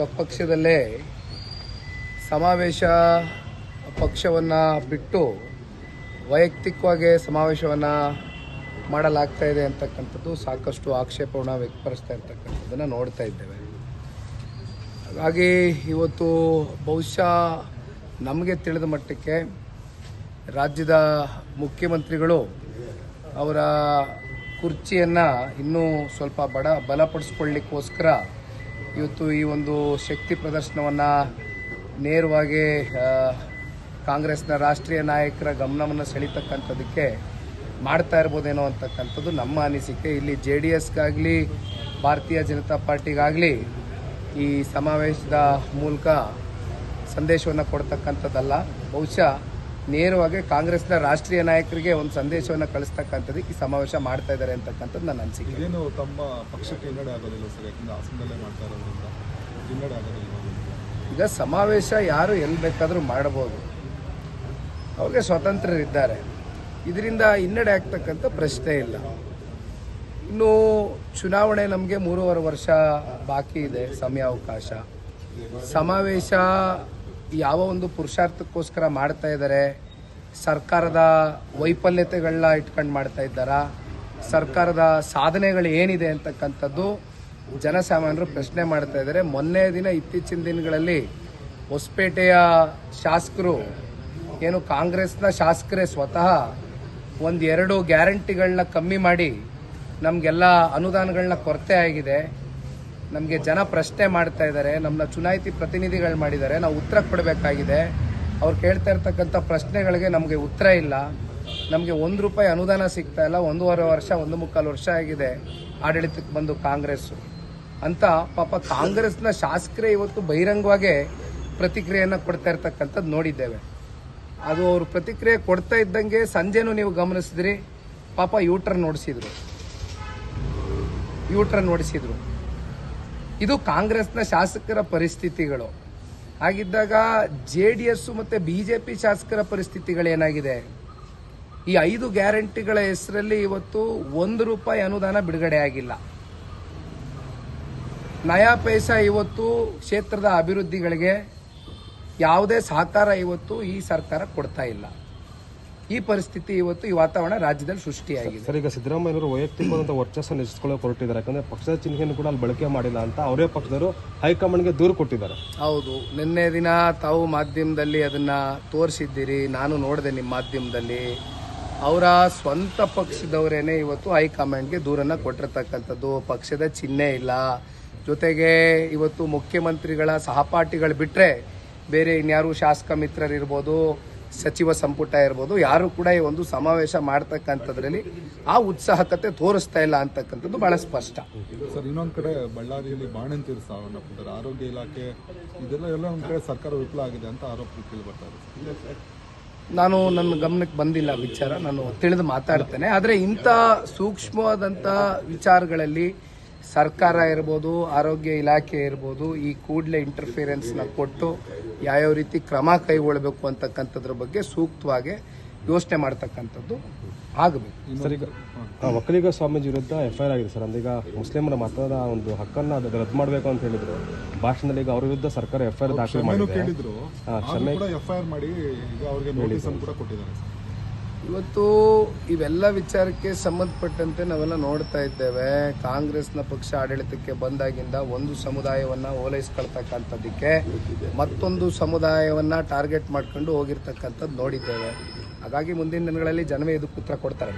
ಸ್ವಪಕ್ಷದಲ್ಲೇ ಸಮಾವೇಶ ಪಕ್ಷವನ್ನು ಬಿಟ್ಟು ವೈಯಕ್ತಿಕವಾಗಿ ಸಮಾವೇಶವನ್ನು ಮಾಡಲಾಗ್ತಾ ಇದೆ ಅಂತಕ್ಕಂಥದ್ದು ಸಾಕಷ್ಟು ಆಕ್ಷೇಪವನ್ನು ವ್ಯಕ್ತಪಡಿಸ್ತಾ ಇರ್ತಕ್ಕಂಥದ್ದನ್ನು ನೋಡ್ತಾ ಇದ್ದೇವೆ. ಹಾಗಾಗಿ ಇವತ್ತು ಬಹುಶಃ ನಮಗೆ ತಿಳಿದ ಮಟ್ಟಕ್ಕೆ ರಾಜ್ಯದ ಮುಖ್ಯಮಂತ್ರಿಗಳು ಅವರ ಕುರ್ಚಿಯನ್ನು ಇನ್ನೂ ಸ್ವಲ್ಪ ಬಡ ಬಲಪಡಿಸ್ಕೊಳ್ಳಿಕ್ಕೋಸ್ಕರ ಇವತ್ತು ಈ ಒಂದು ಶಕ್ತಿ ಪ್ರದರ್ಶನವನ್ನು ನೇರವಾಗಿ ಕಾಂಗ್ರೆಸ್ನ ರಾಷ್ಟ್ರೀಯ ನಾಯಕರ ಗಮನವನ್ನು ಸೆಳೀತಕ್ಕಂಥದ್ದಕ್ಕೆ ಮಾಡ್ತಾ ಇರ್ಬೋದೇನೋ ಅಂತಕ್ಕಂಥದ್ದು ನಮ್ಮ ಅನಿಸಿಕೆ. ಇಲ್ಲಿ ಜೆ ಡಿ ಎಸ್ಗಾಗಲಿ, ಭಾರತೀಯ ಜನತಾ ಪಾರ್ಟಿಗಾಗಲಿ ಈ ಸಮಾವೇಶದ ಮೂಲಕ ಸಂದೇಶವನ್ನು ಕೊಡ್ತಕ್ಕಂಥದ್ದಲ್ಲ. ಬಹುಶಃ ನೇರವಾಗಿ ಕಾಂಗ್ರೆಸ್ನ ರಾಷ್ಟ್ರೀಯ ನಾಯಕರಿಗೆ ಒಂದು ಸಂದೇಶವನ್ನು ಕಳಿಸ್ತಕ್ಕಂಥದ್ದು ಈ ಸಮಾವೇಶ ಮಾಡ್ತಾ ಇದ್ದಾರೆ ಅಂತಕ್ಕಂಥದ್ದು ನನ್ನ ಅನಿಸಿಕೆ. ಇದೇನು ತಮ್ಮ ಪಕ್ಷಕ್ಕೆ ಹಿನ್ನಡೆ ಆಗೋದಿಲ್ಲ ಸರ್ ಯಾಕಂದ್ರೆ ಹಾಸನದಲ್ಲೇ ಮಾಡ್ತಾ ಇರೋದ್ರಿಂದ ಹಿನ್ನಡೆ ಆಗೋದಿಲ್ಲ ಈಗ ಸಮಾವೇಶ ಯಾರು ಎಲ್ಲಿ ಬೇಕಾದರೂ ಮಾಡಬಹುದು ಅವ್ರಿಗೆ ಸ್ವತಂತ್ರರಿದ್ದಾರೆ. ಇದರಿಂದ ಹಿನ್ನಡೆ ಆಗ್ತಕ್ಕಂಥ ಪ್ರಶ್ನೆ ಇಲ್ಲ. ಇನ್ನು ಚುನಾವಣೆ ನಮಗೆ ಮೂರುವರೆ ವರ್ಷ ಬಾಕಿ ಇದೆ ಸಮಯಾವಕಾಶ. ಸಮಾವೇಶ ಯಾವ ಒಂದು ಪುರುಷಾರ್ಥಕ್ಕೋಸ್ಕರ ಮಾಡ್ತಾ ಇದ್ದಾರೆ? ಸರ್ಕಾರದ ವೈಫಲ್ಯತೆಗಳನ್ನ ಇಟ್ಕೊಂಡು ಮಾಡ್ತಾ ಇದ್ದಾರಾ? ಸರ್ಕಾರದ ಸಾಧನೆಗಳು ಏನಿದೆ ಅಂತಕ್ಕಂಥದ್ದು ಜನಸಾಮಾನ್ಯರು ಪ್ರಶ್ನೆ ಮಾಡ್ತಾ ಇದ್ದಾರೆ. ಮೊನ್ನೆ ದಿನ ಇತ್ತೀಚಿನ ದಿನಗಳಲ್ಲಿ ಹೊಸಪೇಟೆಯ ಶಾಸಕರು, ಏನು ಕಾಂಗ್ರೆಸ್ನ ಶಾಸಕರೇ ಸ್ವತಃ ಒಂದೆರಡು ಗ್ಯಾರಂಟಿಗಳನ್ನ ಕಮ್ಮಿ ಮಾಡಿ ನಮಗೆಲ್ಲ ಅನುದಾನಗಳನ್ನ ಕೊರತೆ ಆಗಿದೆ. ನಮಗೆ ಜನ ಪ್ರಶ್ನೆ ಮಾಡ್ತಾ ಇದ್ದಾರೆ. ನಮ್ಮನ್ನ ಚುನಾಯಿತಿ ಪ್ರತಿನಿಧಿಗಳು ಮಾಡಿದ್ದಾರೆ. ನಾವು ಉತ್ತರ ಕೊಡಬೇಕಾಗಿದೆ. ಅವ್ರು ಕೇಳ್ತಾ ಇರ್ತಕ್ಕಂಥ ಪ್ರಶ್ನೆಗಳಿಗೆ ನಮಗೆ ಉತ್ತರ ಇಲ್ಲ. ನಮಗೆ ಒಂದು ರೂಪಾಯಿ ಅನುದಾನ ಸಿಗ್ತಾ ಇಲ್ಲ. ಒಂದೂವರೆ ವರ್ಷ, ಒಂದು ಮುಕ್ಕಾಲು ವರ್ಷ ಆಗಿದೆ ಆಡಳಿತಕ್ಕೆ ಬಂದು ಕಾಂಗ್ರೆಸ್ಸು ಅಂತ ಪಾಪ ಕಾಂಗ್ರೆಸ್ನ ಶಾಸಕರೇ ಇವತ್ತು ಬಹಿರಂಗವಾಗಿ ಪ್ರತಿಕ್ರಿಯೆಯನ್ನು ಕೊಡ್ತಾ ಇರ್ತಕ್ಕಂಥದ್ದು ನೋಡಿದ್ದೇವೆ. ಅದು ಅವರು ಪ್ರತಿಕ್ರಿಯೆ ಕೊಡ್ತಾ ಇದ್ದಂಗೆ ಸಂಜೆನೂ ನೀವು ಗಮನಿಸಿದ್ರಿ. ಪಾಪ ಯೂಟ್ರನ್ ನೋಡಿಸಿದ್ರು ಯೂಟ್ರನ್ ನೋಡಿಸಿದ್ರು ಇದು ಕಾಂಗ್ರೆಸ್ನ ಶಾಸಕರ ಪರಿಸ್ಥಿತಿಗಳು. ಹಾಗಿದ್ದಾಗ ಜೆ ಡಿ ಎಸ್ ಮತ್ತೆ ಬಿಜೆಪಿ ಶಾಸಕರ ಪರಿಸ್ಥಿತಿಗಳೇನಾಗಿದೆ? ಈ ಐದು ಗ್ಯಾರಂಟಿಗಳ ಹೆಸರಲ್ಲಿ ಇವತ್ತು ಒಂದು ರೂಪಾಯಿ ಅನುದಾನ ಬಿಡುಗಡೆ ಆಗಿಲ್ಲ. ನಯಾ ಪೈಸಾ ಇವತ್ತು ಕ್ಷೇತ್ರದ ಅಭಿವೃದ್ಧಿಗಳಿಗೆ ಯಾವುದೇ ಸಹಕಾರ ಇವತ್ತು ಈ ಸರ್ಕಾರ ಕೊಡ್ತಾ ಇಲ್ಲ. ಈ ಪರಿಸ್ಥಿತಿ ಇವತ್ತು ಈ ವಾತಾವರಣ ರಾಜ್ಯದಲ್ಲಿ ಸೃಷ್ಟಿಯಾಗಿದೆ. ಸರ್ ಈಗ ಸಿದ್ದರಾಮಯ್ಯವರು ವೈಯಕ್ತಿಕವಾದಂಥ ವರ್ಚಸ್ಸನ್ನು ಹೆಚ್ಚಿಸ್ಕೊಳ್ಳೋಕೆ ಹೊರಟಿದ್ದಾರೆ. ಯಾಕಂದ್ರೆ ಪಕ್ಷದ ಚಿಹ್ನೆಯನ್ನು ಕೂಡ ಅಲ್ಲಿ ಬಳಕೆ ಮಾಡಿಲ್ಲ ಅಂತ ಅವರೇ ಪಕ್ಷದವರು ಹೈಕಮಾಂಡ್ಗೆ ದೂರು ಕೊಟ್ಟಿದ್ದಾರೆ. ಹೌದು. ನಿನ್ನೆ ದಿನ ತಾವು ಮಾಧ್ಯಮದಲ್ಲಿ ಅದನ್ನ ತೋರಿಸಿದ್ದೀರಿ. ನಾನು ನೋಡಿದೆ ನಿಮ್ಮ ಮಾಧ್ಯಮದಲ್ಲಿ. ಅವರ ಸ್ವಂತ ಪಕ್ಷದವರೇನೆ ಇವತ್ತು ಹೈಕಮಾಂಡ್ಗೆ ದೂರನ್ನ ಕೊಟ್ಟಿರ್ತಕ್ಕಂಥದ್ದು. ಪಕ್ಷದ ಚಿಹ್ನೆ ಇಲ್ಲ. ಜೊತೆಗೆ ಇವತ್ತು ಮುಖ್ಯಮಂತ್ರಿಗಳ ಸಹಪಾಠಿಗಳು ಬಿಟ್ರೆ ಬೇರೆ ಇನ್ಯಾರು ಶಾಸಕ ಮಿತ್ರರಿರ್ಬೋದು ಸಚಿವ ಸಂಪುಟ ಇರ್ಬೋದು ಯಾರು ಕೂಡ ಈ ಒಂದು ಸಮಾವೇಶ ಮಾಡ್ತಕ್ಕಂಥದ್ರಲ್ಲಿ ಆ ಉತ್ಸಾಹಕತೆ ತೋರಿಸ್ತಾ ಇಲ್ಲ ಅಂತಕ್ಕಂಥದ್ದು ಬಹಳ ಸ್ಪಷ್ಟ. ಸರ್ ಇನ್ನೊಂದು ಕಡೆ ಬಳ್ಳಾರಿಯಲ್ಲಿ ಬಾಣಂತಿರು ಸಾವನ್ನಪ್ಪಿದ್ದಾರೆ. ಆರೋಗ್ಯ ಇಲಾಖೆ ಇದೆಲ್ಲ ಎಲ್ಲ ಒಂದು ಕಡೆ ಸರ್ಕಾರ ವಿಫಲ ಆಗಿದೆ ಅಂತ ಆರೋಪ ಕೇಳಿ ನಾನು ನನ್ನ ಗಮನಕ್ಕೆ ಬಂದಿಲ್ಲ ವಿಚಾರ ನಾನು ತಿಳಿದು ಮಾತಾಡ್ತೇನೆ. ಆದರೆ ಇಂಥ ಸೂಕ್ಷ್ಮವಾದಂಥ ವಿಚಾರಗಳಲ್ಲಿ ಸರ್ಕಾರ ಇರ್ಬೋದು ಆರೋಗ್ಯ ಇಲಾಖೆ ಇರ್ಬೋದು ಈ ಕೂಡಲೇ ಇಂಟರ್ಫೀರೆನ್ಸ್ನ ಕೊಟ್ಟು ಯಾವ್ಯಾವ ರೀತಿ ಕ್ರಮ ಕೈಗೊಳ್ಳಬೇಕು ಅಂತಕ್ಕಂಥದ್ರ ಬಗ್ಗೆ ಸೂಕ್ತವಾಗಿ ಯೋಚನೆ ಮಾಡ್ತಕ್ಕಂಥದ್ದು ಆಗಬೇಕು. ಸರ್ ಈಗ ಆ, ಒಕ್ಕಲಿಗ ಸ್ವಾಮೀಜಿ ವಿರುದ್ಧ ಎಫ್ ಐ ಆರ್ ಆಗಿದೆ ಸರ್. ಅಂದೀಗ ಈಗ ಮುಸ್ಲಿಮರ ಮತದ ಒಂದು ಹಕ್ಕನ್ನ ಅದು ರದ್ದು ಮಾಡಬೇಕು ಅಂತ ಹೇಳಿದ್ರು. ಭಾಷಣದಲ್ಲಿ ಈಗ ಅವ್ರ ವಿರುದ್ಧ ಸರ್ಕಾರ ಎಫ್ ಐ ಆರ್ ದಾಖಲೆ ಮಾಡಿದ್ರು ಎಫ್ ಐ ಆರ್ ಮಾಡಿ ಅವರಿಗೆ ಅವ್ರಿಗೆ ನೋಟಿಸ್ ಕೂಡ ಕೊಟ್ಟಿದ್ದಾರೆ. ಇವತ್ತು ಇವೆಲ್ಲ ವಿಚಾರಕ್ಕೆ ಸಂಬಂಧಪಟ್ಟಂತೆ ನಾವೆಲ್ಲ ನೋಡ್ತಾ ಇದ್ದೇವೆ. ಕಾಂಗ್ರೆಸ್ನ ಪಕ್ಷ ಆಡಳಿತಕ್ಕೆ ಬಂದಾಗಿಂದ ಒಂದು ಸಮುದಾಯವನ್ನ ಓಲೈಸ್ಕೊಳ್ತಕ್ಕಂಥದ್ದಕ್ಕೆ ಮತ್ತೊಂದು ಸಮುದಾಯವನ್ನ ಟಾರ್ಗೆಟ್ ಮಾಡ್ಕೊಂಡು ಹೋಗಿರ್ತಕ್ಕಂಥದ್ದು ನೋಡಿದ್ದೇವೆ. ಹಾಗಾಗಿ ಮುಂದಿನ ದಿನಗಳಲ್ಲಿ ಜನವೇ ಇದಕ್ಕೆ ಉತ್ತರ ಕೊಡ್ತಾರೆ.